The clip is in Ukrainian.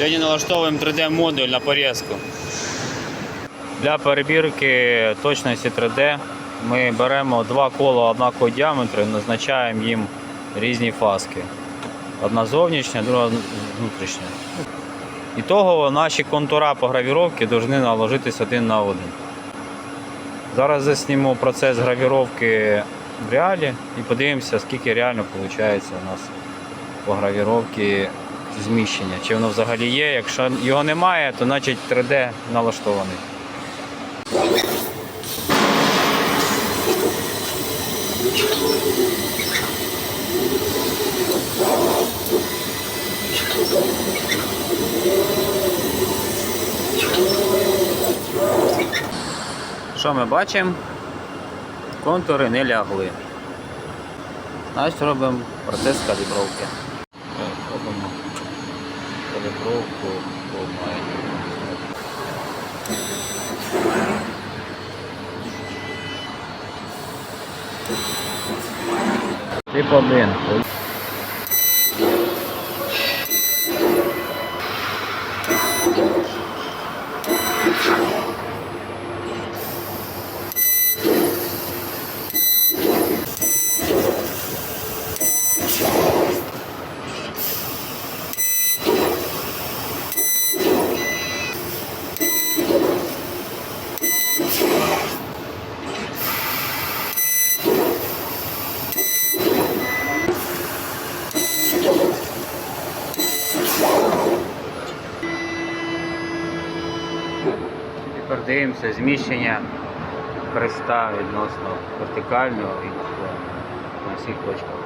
Сьогодні налаштовуємо 3D-модуль на порізку. Для перевірки точності 3D ми беремо два кола однакового діаметру і назначаємо їм різні фаски. Одна зовнішня, друга внутрішня. І того наші контура по гравіровці повинні наложитись один на один. Зараз засніму процес гравіровки в реалі і подивимося, скільки реально виходить у нас по гравіровці зміщення. Чи воно взагалі є. Якщо його немає, то значить 3D налаштований. Що ми бачимо? Контури не лягли. Значить робимо процес калібровки. Так, Робимо калібровку по майні. Тип 1. Тепер дивимося зміщення хреста відносно вертикального і на всіх точках.